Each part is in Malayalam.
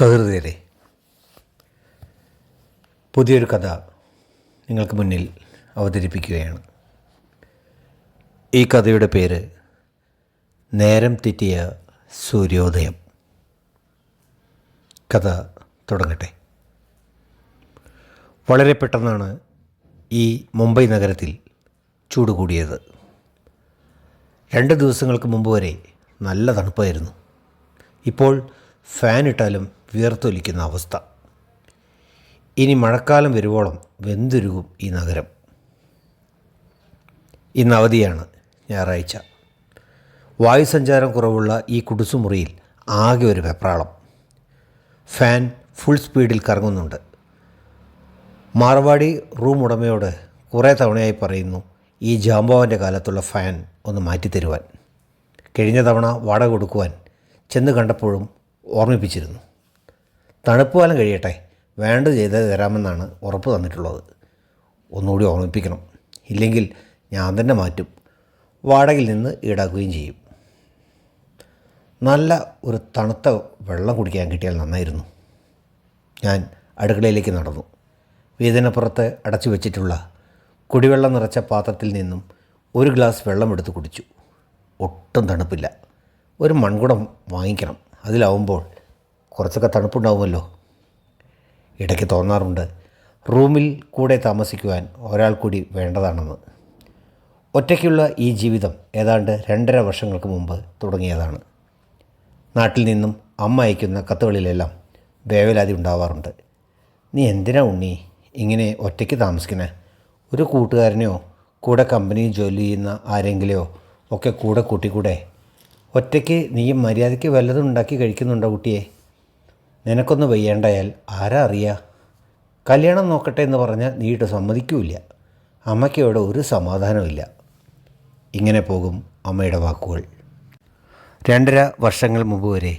സഹൃദയരെ പുതിയൊരു കഥ നിങ്ങൾക്ക് മുന്നിൽ അവതരിപ്പിക്കുകയാണ്. ഈ കഥയുടെ പേര് നേരം തെറ്റിയ സൂര്യോദയം. കഥ തുടങ്ങട്ടെ. വളരെ പെട്ടെന്നാണ് ഈ മുംബൈ നഗരത്തിൽ ചൂട് കൂടിയത്. രണ്ട് ദിവസങ്ങൾക്ക് മുമ്പ് വരെ നല്ല തണുപ്പായിരുന്നു. ഇപ്പോൾ ഫാൻ ഇട്ടാലും വിയർത്തൊലിക്കുന്ന അവസ്ഥ. ഇനി മഴക്കാലം വരുവോളം വെന്തുരുകും ഈ നഗരം. ഇന്ന് അവധിയാണ് ഞായറാഴ്ച. വായുസഞ്ചാരം കുറവുള്ള ഈ കുടുസുമുറിയിൽ ആകെ ഒരു വെപ്രാളം. ഫാൻ ഫുൾ സ്പീഡിൽ കറങ്ങുന്നുണ്ട്. മാർവാടി റൂം ഉടമയോട് കുറേ തവണയായി പറയുന്നു ഈ ജാംബോവന്റെ കാലത്തുള്ള ഫാൻ ഒന്ന് മാറ്റിത്തരുവാൻ. കഴിഞ്ഞ തവണ വാടക കൊടുക്കുവാൻ ചെന്ന് കണ്ടപ്പോഴും ഓർമ്മിപ്പിച്ചിരുന്നു. തണുപ്പ് കാലം കഴിയട്ടെ. വേണ്ടത് ചെയ്ത് തരാമെന്നാണ് ഉറപ്പ് തന്നിട്ടുള്ളത്. ഒന്നുകൂടി ഓർമ്മിപ്പിക്കണം. ഇല്ലെങ്കിൽ ഞാൻ തന്നെ മാറ്റും. വാടകയിൽ നിന്ന് ഈടാക്കുകയും ചെയ്യും. നല്ല ഒരു തണുത്ത വെള്ളം കുടിക്കാൻ കിട്ടിയാൽ നന്നായിരുന്നു. ഞാൻ അടുക്കളയിലേക്ക് നടന്നു. വീതിനപ്പുറത്ത് അടച്ചു വെച്ചിട്ടുള്ള കുടിവെള്ളം നിറച്ച പാത്രത്തിൽ നിന്നും ഒരു ഗ്ലാസ് വെള്ളം എടുത്ത് കുടിച്ചു. ഒട്ടും തണുപ്പില്ല. ഒരു മൺകുടം വാങ്ങിക്കണം. അതിലാവുമ്പോൾ കുറച്ചൊക്കെ തണുപ്പുണ്ടാവുമല്ലോ. ഇടയ്ക്ക് തോന്നാറുണ്ട്. റൂമിൽ കൂടെ താമസിക്കുവാൻ ഒരാൾ കൂടി വേണ്ടതാണെന്ന്. ഒറ്റയ്ക്കുള്ള ഈ ജീവിതം ഏതാണ്ട് രണ്ടര വർഷങ്ങൾക്ക് മുമ്പ് തുടങ്ങിയതാണ്. നാട്ടിൽ നിന്നും അമ്മ അയക്കുന്ന കത്തുകളിലെല്ലാം വേവലാതി ഉണ്ടാവാറുണ്ട്. നീ എന്തിനാ ഉണ്ണി? ഇങ്ങനെ ഒറ്റയ്ക്ക് താമസിക്കണേ? ഒരു കൂട്ടുകാരനെയോ കൂടെ കമ്പനിയിൽ ജോലി ചെയ്യുന്ന ആരെങ്കിലെയോ ഒക്കെ കൂടെ കൂട്ടിക്കൂടെ? ഒറ്റയ്ക്ക് നീ മര്യാദയ്ക്ക് വല്ലതും ഉണ്ടാക്കി കഴിക്കുന്നുണ്ടോ കുട്ടിയെ? നിനക്കൊന്ന് വയ്യാണ്ടായാൽ ആരാ അറിയാ? കല്യാണം നോക്കട്ടെ എന്ന് പറഞ്ഞാൽ നീട്ട് സമ്മതിക്കൂല അമ്മയ്ക്ക് അവിടെ ഒരു സമാധാനമില്ല ഇങ്ങനെ പോകും അമ്മയുടെ വാക്കുകൾ. രണ്ടര വർഷങ്ങൾ മുമ്പ് വരെ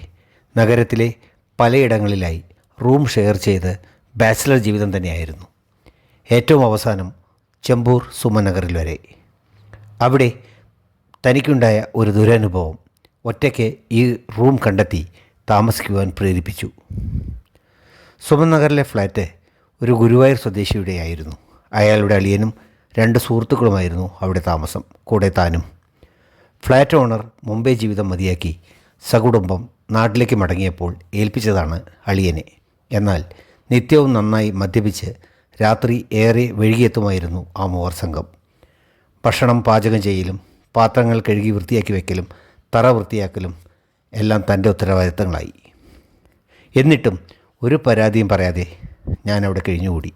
നഗരത്തിലെ പലയിടങ്ങളിലായി റൂം ഷെയർ ചെയ്ത് ബാച്ചിലർ ജീവിതം തന്നെയായിരുന്നു. ഏറ്റവും അവസാനം ചെമ്പൂർ സുമനഗറിൽ വരെ. അവിടെ തനിക്കുണ്ടായ ഒരു ദുരനുഭവം. ഒറ്റയ്ക്ക് ഈ റൂം കണ്ടെത്തി താമസിക്കുവാൻ പ്രേരിപ്പിച്ചു. സുമനഗറിലെ ഫ്ലാറ്റ് ഒരു ഗുരുവായൂർ സ്വദേശിയുടെ ആയിരുന്നു അയാളുടെ അളിയനും രണ്ട് സുഹൃത്തുക്കളുമായിരുന്നു അവിടെ താമസം. കൂടെ താനും. ഫ്ലാറ്റ് ഓണർ മുംബൈ ജീവിതം മതിയാക്കി സകുടുംബം നാട്ടിലേക്ക് മടങ്ങിയപ്പോൾ ഏൽപ്പിച്ചതാണ് അളിയനെ. എന്നാൽ നിത്യവും നന്നായി മദ്യപിച്ച് രാത്രി ഏറെ വൈകിയെത്തുമായിരുന്നു ആ മൂവർ സംഘം. ഭക്ഷണം പാചകം ചെയ്യലും പാത്രങ്ങൾ കഴുകി വൃത്തിയാക്കി വയ്ക്കലും തറ വൃത്തിയാക്കലും എല്ലാം തന്റെ ഉത്തരവാദിത്തങ്ങളായി. എന്നിട്ടും ഒരു പരാതിയും പറയാതെ ഞാൻ അവിടെ കഴിഞ്ഞുകൂടി.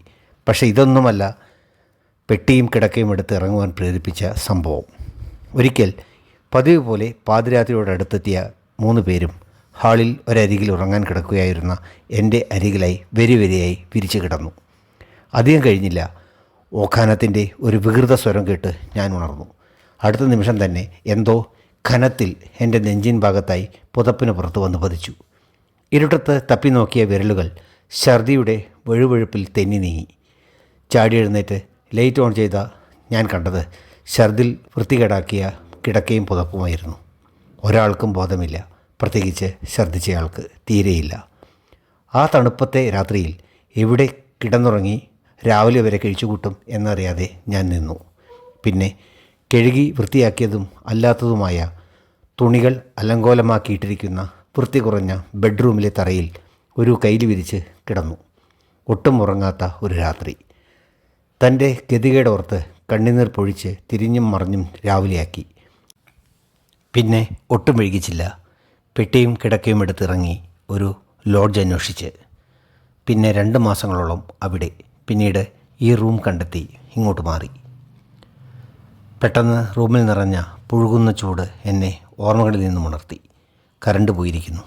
പക്ഷേ ഇതൊന്നുമല്ല പെട്ടിയും കിടക്കയും എടുത്ത് ഇറങ്ങുവാൻ പ്രേരിപ്പിച്ച സംഭവം. ഒരിക്കൽ പതിവ് പോലെ പാതിരാത്രിയോടടുത്തെത്തിയ മൂന്ന് പേരും ഹാളിൽ ഒരരികിൽ ഉറങ്ങാൻ കിടക്കുകയായിരുന്ന എന്റെ അരികിലായി വെരി വെരിയായി പിരിച്ചു കിടന്നു. അധികം കഴിഞ്ഞില്ല. ഓഖാനത്തിന്റെ ഒരു വികൃത സ്വരം കേട്ട് ഞാൻ ഉണർന്നു. അടുത്ത നിമിഷം തന്നെ എന്തോ ഖനത്തിൽ എന്റെ നെഞ്ചിൻ ഭാഗത്തായി പുതപ്പിന് പുറത്ത് വന്ന് പതിച്ചു. ഇരുട്ടത്ത് തപ്പി നോക്കിയ വിരലുകൾ ഛർദിയുടെ വഴുവഴുപ്പിൽ തെന്നി നീങ്ങി. ചാടി എഴുന്നേറ്റ് ലൈറ്റ് ഓൺ ചെയ്ത ഞാൻ കണ്ടത് ഛർദിൽ വൃത്തികേടാക്കിയ കിടക്കയും പുതപ്പുമായിരുന്നു. ഒരാൾക്കും ബോധമില്ല. പ്രത്യേകിച്ച് ഛർദിച്ചയാൾക്ക് തീരെയില്ല. ആ തണുപ്പത്തെ രാത്രിയിൽ എവിടെ കിടന്നുറങ്ങി രാവിലെ വരെ കഴിച്ചുകൂട്ടും എന്നറിയാതെ ഞാൻ നിന്നു. പിന്നെ കഴുകി വൃത്തിയാക്കിയതും അല്ലാത്തതുമായ തുണികൾ അലങ്കോലമാക്കിയിട്ടിരിക്കുന്ന വൃത്തി കുറഞ്ഞ ബെഡ്റൂമിലെ തറയിൽ ഒരു കൈലി വിരിച്ച് കിടന്നു. ഒട്ടും ഉറങ്ങാത്ത ഒരു രാത്രി. തന്റെ ഗതികേടോർത്ത് കണ്ണുനീർ പൊഴിച്ച് തിരിഞ്ഞും മറിഞ്ഞും രാവിലെയാക്കി. പിന്നെ ഒട്ടും വൈകിച്ചില്ല. പെട്ടിയും കിടക്കയും എടുത്തിറങ്ങി ഒരു ലോഡ്ജ് അന്വേഷിച്ച്. പിന്നെ രണ്ട് മാസങ്ങളോളം അവിടെ. പിന്നീട് ഈ റൂം കണ്ടെത്തി ഇങ്ങോട്ട് മാറി. പെട്ടെന്ന് റൂമിൽ നിറഞ്ഞ പുഴുകുന്ന ചൂട് എന്നെ ഓർമ്മകളിൽ നിന്നും ഉണർത്തി. കരണ്ട് പോയിരിക്കുന്നു.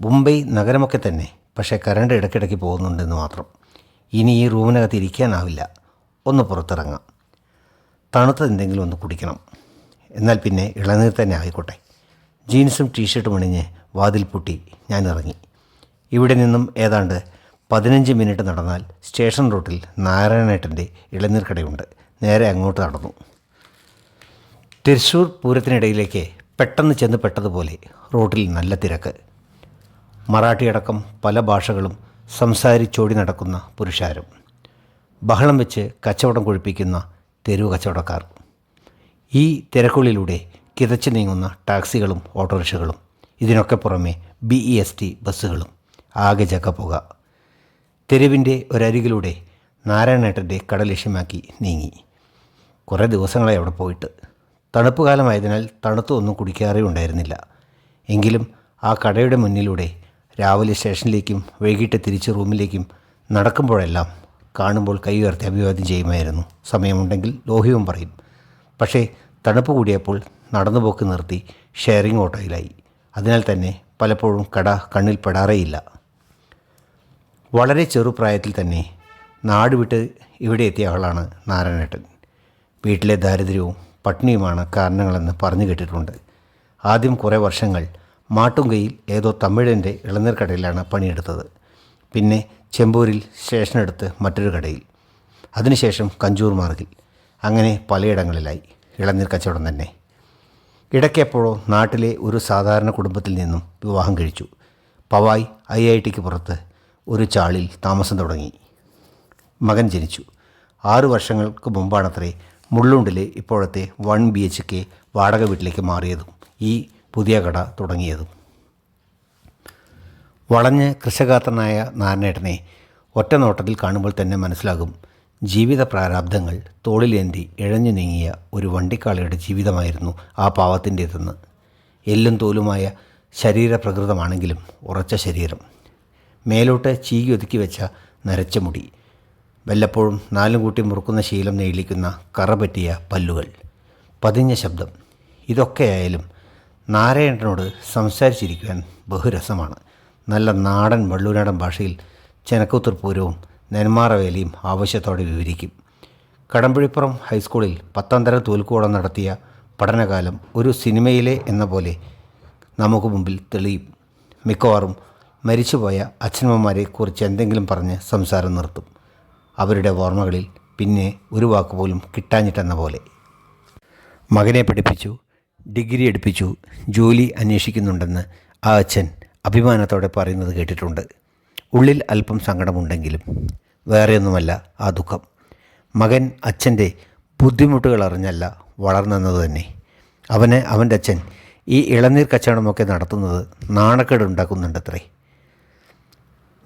മുംബൈ നഗരമൊക്കെ തന്നെ പക്ഷേ കരണ്ട് ഇടയ്ക്കിടയ്ക്ക് പോകുന്നുണ്ടെന്ന് മാത്രം. ഇനി ഈ റൂമിനകത്ത് ഇരിക്കാനാവില്ല. ഒന്ന് പുറത്തിറങ്ങാം. തണുത്തത് എന്തെങ്കിലും ഒന്ന് കുടിക്കണം. എന്നാൽ പിന്നെ ഇളനീർ തന്നെ ആയിക്കോട്ടെ. ജീൻസും ടീഷർട്ടും അണിഞ്ഞ് വാതിൽ പൂട്ടി ഞാൻ ഇറങ്ങി. ഇവിടെ നിന്നും ഏതാണ്ട് പതിനഞ്ച് മിനിറ്റ് നടന്നാൽ സ്റ്റേഷൻ റൂട്ടിൽ നാരായണേട്ടന്റെ ഇളനീർ കടയുണ്ട്. നേരെ അങ്ങോട്ട് നടന്നു. തൃശ്ശൂർ പൂരത്തിനിടയിലേക്ക് പെട്ടെന്ന് ചെന്ന് പെട്ടതുപോലെ റോഡിൽ നല്ല തിരക്ക്. മറാഠിയടക്കം പല ഭാഷകളും സംസാരിച്ചോടി നടക്കുന്ന പുരുഷാരും. ബഹളം വെച്ച് കച്ചവടം കൊഴിപ്പിക്കുന്ന തെരുവ് കച്ചവടക്കാർ. ഈ തിരക്കുള്ളിലൂടെ കിതച്ചു നീങ്ങുന്ന ടാക്സികളും ഓട്ടോറിക്ഷകളും ഇതിനൊക്കെ പുറമെ ബി ഇ എസ് ടി ബസ്സുകളും ആകെ ജക്കപ്പുക തെരുവിന്റെ ഒരരികിലൂടെ നാരായണേട്ടന്റെ കട ലക്ഷ്യമാക്കി നീങ്ങി. കുറേ ദിവസങ്ങളായി അവിടെ പോയിട്ട്. തണുപ്പ് കാലമായതിനാൽ തണുത്തൊന്നും കുടിക്കാറേ ഉണ്ടായിരുന്നില്ല. എങ്കിലും ആ കടയുടെ മുന്നിലൂടെ രാവിലെ സ്റ്റേഷനിലേക്കും വൈകിട്ട് തിരിച്ച് റൂമിലേക്കും നടക്കുമ്പോഴെല്ലാം കാണുമ്പോൾ കൈ ഉയർത്തി അഭിവാദ്യം ചെയ്യുമായിരുന്നു. സമയമുണ്ടെങ്കിൽ ലോഹ്യവും പറയും. പക്ഷേ തണുപ്പ് കൂടിയപ്പോൾ നടന്നുപോക്ക് നിർത്തി ഷെയറിംഗ് ഓട്ടോയിലായി. അതിനാൽ തന്നെ പലപ്പോഴും കട കണ്ണിൽ പെടാറേയില്ല. വളരെ ചെറുപ്രായത്തിൽ തന്നെ നാട് വിട്ട് ഇവിടെ എത്തിയ ആളാണ് നാരായണേട്ടൻ. വീട്ടിലെ ദാരിദ്ര്യവും പട്ടിണിയുമാണ് കാരണങ്ങളെന്ന് പറഞ്ഞു കേട്ടിട്ടുണ്ട്. ആദ്യം കുറേ വർഷങ്ങൾ മാട്ടുങ്കയിൽ ഏതോ തമിഴന്റെ ഇളനീർ കടയിലാണ് പണിയെടുത്തത്. പിന്നെ ചെമ്പൂരിൽ സ്റ്റേഷനടുത്ത് മറ്റൊരു കടയിൽ. അതിനുശേഷം കഞ്ചൂർ മാർഗിൽ. അങ്ങനെ പലയിടങ്ങളിലായി ഇളനീർ കച്ചവടം തന്നെ. ഇടയ്ക്കെപ്പോഴോ നാട്ടിലെ ഒരു സാധാരണ കുടുംബത്തിൽ നിന്നും വിവാഹം കഴിച്ചു. പവായ് ഐ ഐ ടിക്ക് പുറത്ത് ഒരു ചാളിൽ താമസം തുടങ്ങി. മകൻ ജനിച്ചു. ആറു വർഷങ്ങൾക്ക് മുമ്പാണത്രേ മുള്ളുണ്ടിലെ ഇപ്പോഴത്തെ വൺ ബി എച്ച് കെ വാടക വീട്ടിലേക്ക് മാറിയതും ഈ പുതിയ കട തുടങ്ങിയതും. വളഞ്ഞ് കൃഷകാത്രനായ നാരായണേട്ടനെ ഒറ്റ നോട്ടത്തിൽ കാണുമ്പോൾ തന്നെ മനസ്സിലാകും ജീവിത പ്രാരാബ്ദങ്ങൾ തോളിലേന്തി ഇഴഞ്ഞു നീങ്ങിയ ഒരു വണ്ടിക്കാളിയുടെ ജീവിതമായിരുന്നു ആ പാവത്തിന്റേതെന്ന്. എല്ലും തോലുമായ ശരീരപ്രകൃതമാണെങ്കിലും ഉറച്ച ശരീരം. മേലോട്ട് ചീകി ഒതുക്കി വെച്ച നരച്ച മുടി. വല്ലപ്പോഴും നാലും കൂട്ടി മുറുക്കുന്ന ശീലം നീളിക്കുന്ന കറ പറ്റിയ പല്ലുകൾ. പതിഞ്ഞ ശബ്ദം. ഇതൊക്കെയായാലും നാരായണനോട് സംസാരിച്ചിരിക്കുവാൻ ബഹുരസമാണ്. നല്ല നാടൻ വള്ളൂരാടൻ ഭാഷയിൽ ചെനക്കുത്തൂർപൂരവും നെന്മാറവേലിയും ആവശ്യത്തോടെ വിവരിക്കും. കടമ്പഴിപ്പുറം ഹൈസ്കൂളിൽ പത്താം തരം തോൽക്കോളം നടത്തിയ പഠനകാലം ഒരു സിനിമയിലെ എന്ന പോലെ നമുക്ക് മുമ്പിൽ തെളിയും. മിക്കവാറും മരിച്ചുപോയ അച്ഛനമ്മമാരെ കുറിച്ച് എന്തെങ്കിലും പറഞ്ഞ് സംസാരം നിർത്തും. അവരുടെ ഓർമ്മകളിൽ പിന്നെ ഒരു വാക്ക് പോലും കിട്ടാഞ്ഞിട്ടെന്ന പോലെ. മകനെ പഠിപ്പിച്ചു ഡിഗ്രി എടുപ്പിച്ചു ജോലി അന്വേഷിക്കുന്നുണ്ടെന്ന് ആ അച്ഛൻ അഭിമാനത്തോടെ പറയുന്നത് കേട്ടിട്ടുണ്ട്. ഉള്ളിൽ അല്പം സങ്കടമുണ്ടെങ്കിലും വേറെയൊന്നുമല്ല ആ ദുഃഖം. മകൻ അച്ഛന്റെ ബുദ്ധിമുട്ടുകൾ അറിഞ്ഞല്ല വളർന്നെന്നത് തന്നെ. അവന് അവന്റെ അച്ഛൻ ഈ ഇളനീർ കച്ചവടമൊക്കെ നടത്തുന്നത് നാണക്കേട് ഉണ്ടാക്കുന്നുണ്ടത്രേ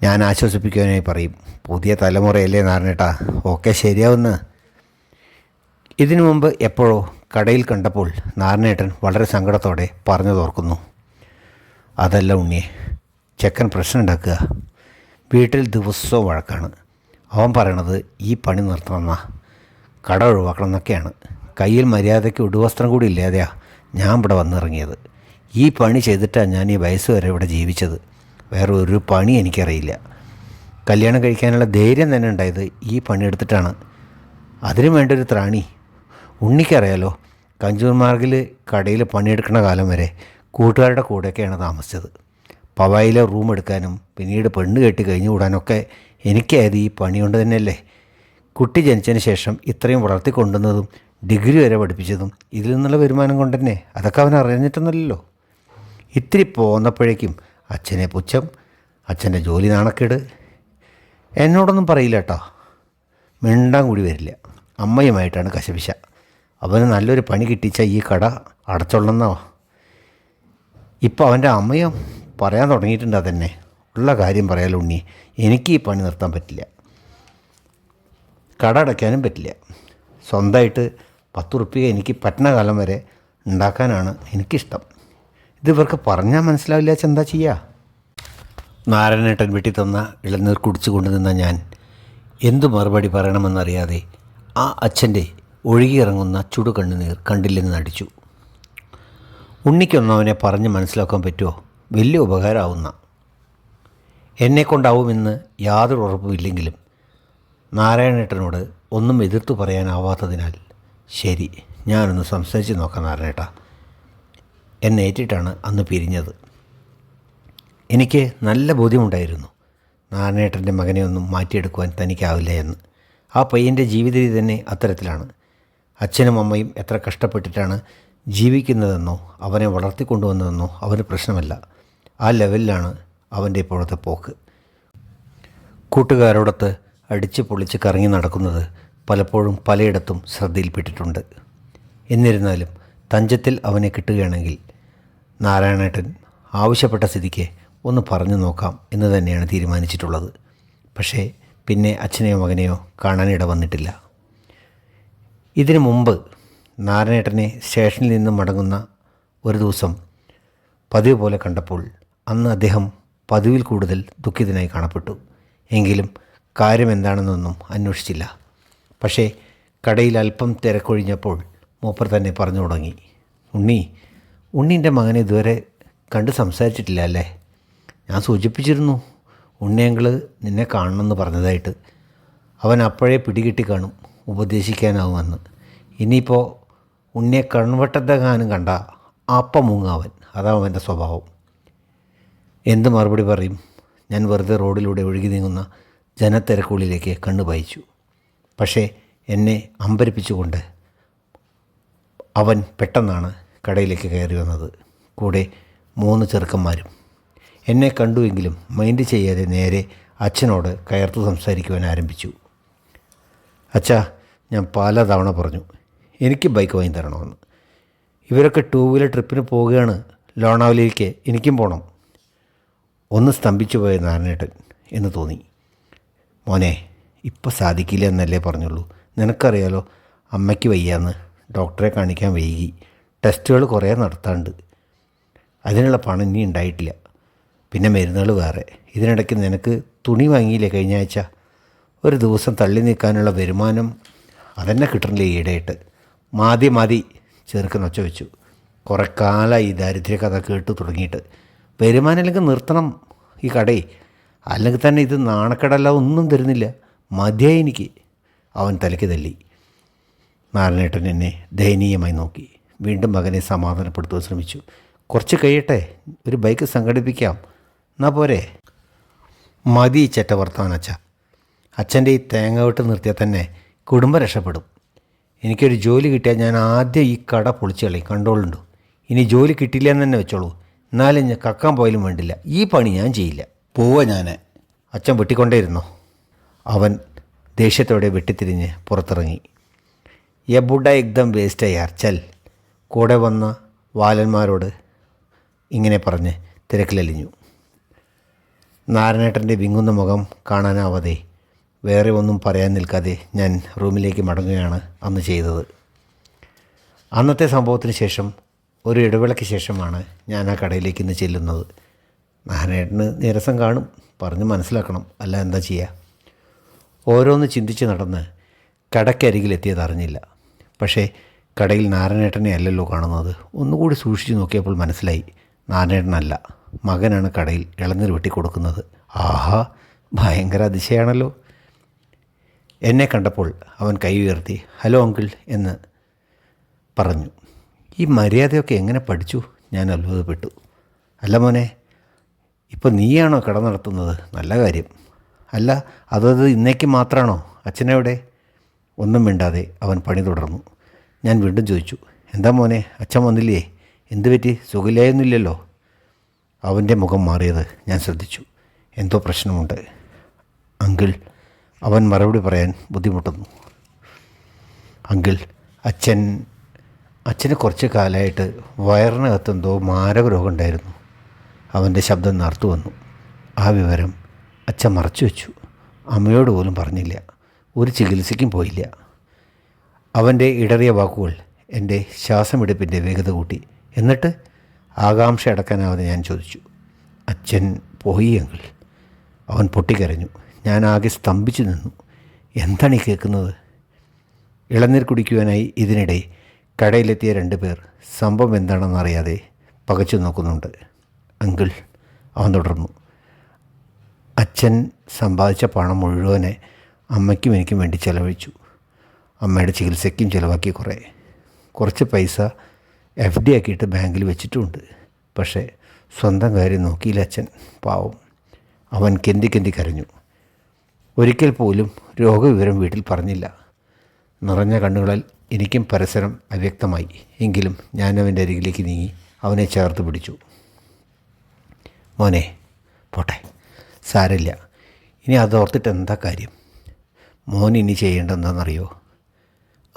ഞാൻ ആശ്വസിപ്പിക്കുവാനായി പറയും. പുതിയ തലമുറയല്ലേ നാരണേട്ടാ ഒക്കെ ശരിയാവുന്ന. ഇതിനു മുമ്പ് എപ്പോഴോ കടയിൽ കണ്ടപ്പോൾ നാരണേട്ടൻ വളരെ സങ്കടത്തോടെ പറഞ്ഞു തോർക്കുന്നു അതല്ല ഉണ്ണിയെ ചെക്കൻ പ്രശ്നം ഉണ്ടാക്കുക. വീട്ടിൽ ദിവസവും വഴക്കാണ്. അവൻ പറയണത് ഈ പണി നിർത്തണമെന്നാ. കട ഒഴിവാക്കണം എന്നൊക്കെയാണ്. കയ്യിൽ മര്യാദയ്ക്ക് ഉടുവസ്ത്രം കൂടി ഇല്ലാതെയാ ഞാൻ ഇവിടെ വന്നിറങ്ങിയത്. ഈ പണി ചെയ്തിട്ടാണ് ഞാൻ ഈ വയസ്സ് വരെ ഇവിടെ ജീവിച്ചത്. വേറെ ഒരു പണി എനിക്കറിയില്ല. കല്യാണം കഴിക്കാനുള്ള ധൈര്യം തന്നെ ഉണ്ടായത് ഈ പണിയെടുത്തിട്ടാണ് അതിനു വേണ്ട ഒരു ത്രാണി. ഉണ്ണിക്കറിയാലോ കഞ്ചൂർ മാർഗിൽ കടയിൽ പണിയെടുക്കുന്ന കാലം വരെ കൂട്ടുകാരുടെ കൂടെയൊക്കെയാണ് താമസിച്ചത്. പവായിലെ റൂം എടുക്കാനും പിന്നീട് പെണ്ണ് കെട്ടി കഴിഞ്ഞു കൂടാനൊക്കെ എനിക്കായത് ഈ പണി കൊണ്ട് തന്നെയല്ലേ. കുട്ടി ജനിച്ചതിന് ശേഷം ഇത്രയും വളർത്തിക്കൊണ്ടുവന്നതും ഡിഗ്രി വരെ പഠിപ്പിച്ചതും ഇതിൽ നിന്നുള്ള വരുമാനം കൊണ്ട് തന്നെ. അതൊക്കെ അവൻ ഇത്തിരി പോന്നപ്പോഴേക്കും അച്ഛനെ പുച്ഛം അച്ഛന്റെ ജോലി നാണക്കേട്. എന്നോടൊന്നും പറയില്ല കേട്ടോ. മിണ്ടാൻ കൂടി വരില്ല. അമ്മയുമായിട്ടാണ് കശപിശ. അവന് നല്ലൊരു പണി കിട്ടിച്ച ഈ കട അടച്ചോളന്നോ ഇപ്പോൾ അവന്റെ അമ്മയും പറയാൻ തുടങ്ങിയിട്ടുണ്ട് അതന്നെ. ഉള്ള കാര്യം പറയാലോ ഉണ്ണി. എനിക്ക് ഈ പണി നിർത്താൻ പറ്റില്ല. കട അടയ്ക്കാനും പറ്റില്ല. സ്വന്തമായിട്ട് പത്ത് റുപ്യ എനിക്ക് പറ്റുന്ന കാലം വരെ ഉണ്ടാക്കാനാണ് എനിക്കിഷ്ടം. ഇത് ഇവർക്ക് പറഞ്ഞാൽ മനസ്സിലാവില്ല എന്താ ചെയ്യുക നാരായണേട്ടൻ വെട്ടി തന്ന ഇളനീർ കുടിച്ചു കൊണ്ടുനിന്ന ഞാൻ എന്തു മറുപടി പറയണമെന്നറിയാതെ ആ അച്ഛന്റെ ഒഴുകിയിറങ്ങുന്ന ചുടു കണ്ണുനീർ കണ്ടില്ലെന്ന് നടിച്ചു. ഉണ്ണിക്കൊന്നവനെ പറഞ്ഞ് മനസ്സിലാക്കാൻ പറ്റുമോ? വലിയ ഉപകാരമാവുന്ന. എന്നെക്കൊണ്ടാവുമെന്ന് യാതൊരു ഉറപ്പുമില്ലെങ്കിലും നാരായണേട്ടനോട് ഒന്നും എതിർത്തു പറയാനാവാത്തതിനാൽ ശരി ഞാനൊന്ന് സംസാരിച്ച് നോക്കാം നാരായണേട്ട. എന്നേറ്റിട്ടാണ് അന്ന് പിരിഞ്ഞത്. എനിക്ക് നല്ല ബോധ്യമുണ്ടായിരുന്നു. നാരായണേട്ടന്റെ മകനെ ഒന്നും മാറ്റിയെടുക്കുവാൻ തനിക്കാവില്ല എന്ന്. ആ പയ്യന്റെ ജീവിതരീതി തന്നെ അത്തരത്തിലാണ്. അച്ഛനും അമ്മയും എത്ര കഷ്ടപ്പെട്ടിട്ടാണ് ജീവിക്കുന്നതെന്നോ അവനെ വളർത്തിക്കൊണ്ടുവന്നതെന്നോ അവന് പ്രശ്നമല്ല. ആ ലെവലിലാണ് അവന്റെ ഇപ്പോഴത്തെ പോക്ക്. കൂട്ടുകാരോടൊത്ത് അടിച്ച് പൊളിച്ച് കറങ്ങി നടക്കുന്നത് പലപ്പോഴും പലയിടത്തും ശ്രദ്ധയിൽപ്പെട്ടിട്ടുണ്ട്. എന്നിരുന്നാലും തഞ്ചത്തിൽ അവനെ കിട്ടുകയാണെങ്കിൽ നാരായണേട്ടൻ ആവശ്യപ്പെട്ട സ്ഥിതിക്ക് ഒന്ന് പറഞ്ഞു നോക്കാം എന്ന് തന്നെയാണ് തീരുമാനിച്ചിട്ടുള്ളത്. പക്ഷേ പിന്നെ അച്ഛനെയോ മകനെയോ കാണാനിട വന്നിട്ടില്ല. ഇതിനു മുമ്പ് നാരായണേട്ടനെ സ്റ്റേഷനിൽ നിന്ന് മടങ്ങുന്ന ഒരു ദിവസം പതിവ് പോലെ കണ്ടപ്പോൾ അന്ന് അദ്ദേഹം പതിവിൽ കൂടുതൽ ദുഃഖിതനായി കാണപ്പെട്ടു. എങ്കിലും കാര്യം എന്താണെന്നൊന്നും അന്വേഷിച്ചില്ല. പക്ഷേ കടയിൽ അല്പം തിരക്കൊഴിഞ്ഞപ്പോൾ മൂപ്പർ തന്നെ പറഞ്ഞു തുടങ്ങി. ഉണ്ണി ഉണ്ണീന്റെ മകനെ ഇതുവരെ കണ്ട് സംസാരിച്ചിട്ടില്ല അല്ലേ? ഞാൻ സൂചിപ്പിച്ചിരുന്നു ഉണ്ണിയങ്കൾ നിന്നെ കാണണമെന്ന് പറഞ്ഞതായിട്ട്. അവൻ അപ്പോഴേ പിടികിട്ടി കാണും ഉപദേശിക്കാനാവുമെന്ന്. ഇനിയിപ്പോൾ ഉണ്ണിയെ കൺവട്ടത്തെങ്ങാനും കണ്ട അപ്പം മുങ്ങാവൻ അതാവും അവന്റെ സ്വഭാവം. എന്ത് മറുപടി പറയും? ഞാൻ വെറുതെ റോഡിലൂടെ ഒഴുകി നീങ്ങുന്ന ജനത്തിരക്കുള്ളിലേക്ക് കണ്ണു പായിച്ചു. പക്ഷേ എന്നെ അമ്പരിപ്പിച്ചുകൊണ്ട് അവൻ പെട്ടെന്നാണ് കടയിലേക്ക് കയറി വന്നത്. കൂടെ മൂന്ന് ചെറുക്കന്മാരും. എന്നെ കണ്ടുവെങ്കിലും മൈൻഡ് ചെയ്യാതെ നേരെ അച്ഛനോട് കയർത്ത് സംസാരിക്കുവാൻ ആരംഭിച്ചു. അച്ഛാ ഞാൻ പല തവണ പറഞ്ഞു എനിക്ക് ബൈക്ക് വാങ്ങി തരണമെന്ന്. ഇവരൊക്കെ ടൂ വീലർ ട്രിപ്പിന് പോവുകയാണ്. ലോണാവലിയിലേക്ക് എനിക്കും പോകണം ഒന്ന് സ്തംഭിച്ചു പോയ നാരായണേട്ടൻ എന്ന് തോന്നി. മോനെ ഇപ്പം സാധിക്കില്ല എന്നല്ലേ പറഞ്ഞുള്ളൂ. നിനക്കറിയാലോ അമ്മയ്ക്ക് വയ്യാന്ന്. ഡോക്ടറെ കാണിക്കാൻ വൈകി. ടെസ്റ്റുകൾ കുറേ നടത്താണ്ട്. അതിനുള്ള പണം ഇനി ഉണ്ടായിട്ടില്ല. പിന്നെ മരുന്നുകൾ വേറെ. ഇതിനിടയ്ക്ക് നിനക്ക് തുണി വാങ്ങിയില്ലേ കഴിഞ്ഞ ആഴ്ച? ഒരു ദിവസം തള്ളി നീക്കാനുള്ള വരുമാനം അതന്നെ കിട്ടണില്ലേ ഈയിടെയായിട്ട്? മാതി മാതി ചെറുക്കൻ ഒച്ച വെച്ചു. കുറേ കാലമായി ഈ ദാരിദ്ര്യ കഥ കേട്ട് തുടങ്ങിയിട്ട്. വരുമാനം അല്ലെങ്കിൽ നിർത്തണം ഈ കടയെ അല്ലെങ്കിൽ തന്നെ ഇത് നാണക്കടല്ല ഒന്നും തരുന്നില്ല. മതിയായി എനിക്ക്. അവൻ തലയ്ക്ക് തല്ലി. നാരായണേട്ടൻ എന്നെ ദയനീയമായി നോക്കി. വീണ്ടും മകനെ സമാധാനപ്പെടുത്തുവാൻ ശ്രമിച്ചു. കുറച്ച് കഴിയട്ടെ ഒരു ബൈക്ക് സംഘടിപ്പിക്കാം. എന്നാ പോരെ? മതി ചേട്ട ചെറ്റ വർത്താനം അച്ഛ. അച്ഛന്റെ ഈ തേങ്ങ വിട്ട് നിർത്തിയാൽ തന്നെ കുടുംബം രക്ഷപ്പെടും. എനിക്കൊരു ജോലി കിട്ടിയാൽ ഞാൻ ആദ്യം ഈ കട പൊളിച്ച് കളയും. കണ്ടോളുണ്ടു? ഇനി ജോലി കിട്ടില്ല എന്ന് തന്നെ വെച്ചോളൂ. എന്നാലും ഞാൻ കക്കാൻ പോയാലും വേണ്ടില്ല. ഈ പണി ഞാൻ ചെയ്യില്ല. പോവുക ഞാൻ അച്ഛൻ വെട്ടിക്കൊണ്ടേയിരുന്നോ. അവൻ ദേഷ്യത്തോടെ വെട്ടിത്തിരിഞ്ഞ് പുറത്തിറങ്ങി. യ ബുഡ എക്ദം വേസ്റ്റ് ആയി ചൽ കൂടെ വന്ന വാലന്മാരോട് ഇങ്ങനെ പറഞ്ഞ് തിരക്കിലലിഞ്ഞു. നാരായണേട്ടന്റെ വിങ്ങുന്ന മുഖം കാണാനാവാതെ വേറെ ഒന്നും പറയാൻ നിൽക്കാതെ ഞാൻ റൂമിലേക്ക് മടങ്ങുകയാണ് അന്ന് ചെയ്തത്. അന്നത്തെ സംഭവത്തിന് ശേഷം ഒരു ഇടവേളയ്ക്ക് ശേഷമാണ് ഞാൻ ആ കടയിലേക്ക് ഇന്ന് ചെല്ലുന്നത്. നാരായണേട്ടന് നീരസം കാണും പറഞ്ഞ് മനസ്സിലാക്കണം അല്ല എന്താ ചെയ്യുക ഓരോന്ന് ചിന്തിച്ച് നടന്ന് കടയ്ക്കരികിലെത്തിയത് അറിഞ്ഞില്ല. പക്ഷേ കടയിൽ നാരായണേട്ടനെ അല്ലല്ലോ കാണുന്നത്. ഒന്നുകൂടി സൂക്ഷിച്ചു നോക്കിയപ്പോൾ മനസ്സിലായി നാരായണനല്ല മകനാണ് കടയിൽ ഇളനീർ വെട്ടിക്കൊടുക്കുന്നത്. ആഹാ ഭയങ്കര അതിശയാണല്ലോ. എന്നെ കണ്ടപ്പോൾ അവൻ കൈ ഉയർത്തി ഹലോ അങ്കിൾ എന്ന് പറഞ്ഞു. ഈ മര്യാദയൊക്കെ എങ്ങനെ പഠിച്ചു? ഞാൻ അത്ഭുതപ്പെട്ടു. അല്ല മോനെ ഇപ്പോൾ നീയാണോ കട നടത്തുന്നത്? നല്ല കാര്യം. അല്ല അതത് ഇന്നേക്ക് മാത്രമാണോ അച്ഛനെവിടെ? ഒന്നും മിണ്ടാതെ അവൻ പണി തുടർന്നു. ഞാൻ വീണ്ടും ചോദിച്ചു എന്താ മോനെ അച്ഛൻ വന്നില്ലേ? എന്ത് പറ്റി? സുഖമില്ലായൊന്നുമില്ലല്ലോ? അവന്റെ മുഖം മാറിയത് ഞാൻ ശ്രദ്ധിച്ചു. എന്തോ പ്രശ്നമുണ്ട്. അങ്കിൾ അവൻ മറുപടി പറയാൻ ബുദ്ധിമുട്ടുന്നു. അങ്കിൾ അച്ഛൻ അച്ഛന് കുറച്ച് കാലമായിട്ട് വയറിനകത്ത് എന്തോ മാരക രോഗം ഉണ്ടായിരുന്നു. അവന്റെ ശബ്ദം നർത്തു വന്നു. ആ വിവരം അച്ഛൻ മറച്ചു വെച്ചു. അമ്മയോട് പോലും പറഞ്ഞില്ല. ഒരു ചികിത്സയ്ക്കും പോയില്ല. അവന്റെ ഇടറിയ വാക്കുകൾ എന്റെ ശ്വാസമെടുപ്പിന്റെ വേഗത കൂട്ടി. എന്നിട്ട് ആകാംക്ഷ അടക്കാനാവാതെ ഞാൻ ചോദിച്ചു അച്ഛൻ പോയി എങ്കിൽ? അവൻ പൊട്ടിക്കരഞ്ഞു. ഞാൻ ആകെ സ്തംഭിച്ചു നിന്നു. എന്താണ് ഈ കേൾക്കുന്നത്? ഇളനീർ കുടിക്കുവാനായി ഇതിനിടെ കടയിലെത്തിയ രണ്ട് പേർ. സംഭവം എന്താണെന്ന് അറിയാതെ പകച്ചു നോക്കുന്നുണ്ട്. അങ്കിൾ അവൻ തുടർന്നു. അച്ഛൻ സമ്പാദിച്ച പണം മുഴുവനെ അമ്മയ്ക്കും എനിക്കും വേണ്ടി ചിലവഴിച്ചു. അമ്മയുടെ ചികിത്സയ്ക്കും ചിലവാക്കി കുറേ. കുറച്ച് പൈസ എഫ് ഡി ആക്കിയിട്ട് ബാങ്കിൽ വെച്ചിട്ടുമുണ്ട് പക്ഷേ സ്വന്തം കാര്യം നോക്കിയില്ല അച്ഛൻ. പാവം. അവൻ കെന്തി കെന്തി കരഞ്ഞു. ഒരിക്കൽ പോലും രോഗവിവരം വീട്ടിൽ പറഞ്ഞില്ല. നിറഞ്ഞ കണ്ണുകളിൽ എനിക്കും പരസ്പരം അവ്യക്തമായി. എങ്കിലും ഞാൻ അവന്റെ അരികിലേക്ക് നീങ്ങി അവനെ ചേർത്ത് പിടിച്ചു. മോനെ പോട്ടെ. സാരമില്ല. ഇനി അതോർത്തിട്ട് എന്താ കാര്യം? മോൻ ഇനി ചെയ്യേണ്ടത് എന്താണെന്നറിയോ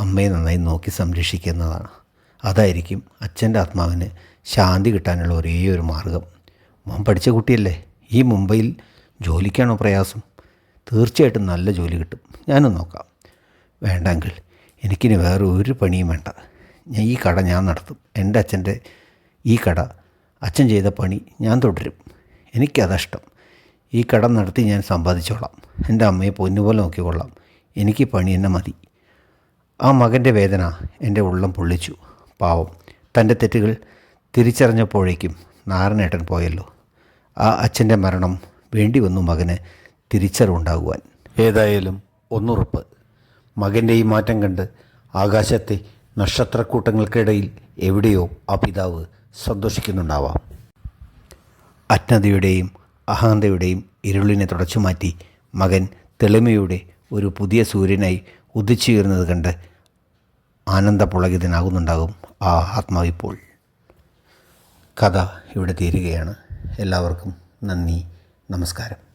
അമ്മയെ നന്നായി നോക്കി സംരക്ഷിക്കുന്നതാണ്. അതായിരിക്കും അച്ഛന്റെ ആത്മാവിന് ശാന്തി കിട്ടാനുള്ള ഒരേ ഒരു മാർഗം. മോൻ പഠിച്ച കുട്ടിയല്ലേ? ഈ മുംബൈയിൽ ജോലിക്കാണോ പ്രയാസം? തീർച്ചയായിട്ടും നല്ല ജോലി കിട്ടും. ഞാനും നോക്കാം. വേണ്ടെങ്കിൽ എനിക്കിനി വേറെ ഒരു പണിയും വേണ്ട. ഞാൻ ഈ കട ഞാൻ നടത്തും. എന്റെ അച്ഛന്റെ ഈ കട അച്ഛൻ ചെയ്ത പണി ഞാൻ തുടരും. എനിക്കതിഷ്ടം ഈ കട നടത്തി ഞാൻ സമ്പാദിച്ചോളാം. എന്റെ അമ്മയെ പൊന്നുപോലെ നോക്കിക്കൊള്ളാം. എനിക്ക് പണി തന്നെ മതി. ആ മകന്റെ വേദന എന്റെ ഉള്ളം പൊള്ളിച്ചു. പാവം. തന്റെ തെറ്റുകൾ തിരിച്ചറിഞ്ഞപ്പോഴേക്കും നാരായണേട്ടൻ പോയല്ലോ. ആ അച്ഛന്റെ മരണം വേണ്ടി വന്നു മകന് തിരിച്ചറിവുണ്ടാകുവാൻ. ഏതായാലും ഒന്നുറപ്പ്. മകന്റെ ഈ മാറ്റം കണ്ട് ആകാശത്തെ നക്ഷത്രക്കൂട്ടങ്ങൾക്കിടയിൽ എവിടെയോ ആ പിതാവ് സന്തോഷിക്കുന്നുണ്ടാവാം. അജ്ഞതയുടെയും അഹന്തയുടെയും ഇരുളിനെ തുടച്ചു മാറ്റി മകൻ തെളിമയുടെ ഒരു പുതിയ സൂര്യനായി ഉദിച്ചുയരുന്നത് കണ്ട് ആനന്ദപുളകിതനാകുന്നുണ്ടാകും ആ ആത്മാവിപ്പോൾ കഥ ഇവിടെ തീരുകയാണ്. എല്ലാവർക്കും നന്ദി. നമസ്കാരം.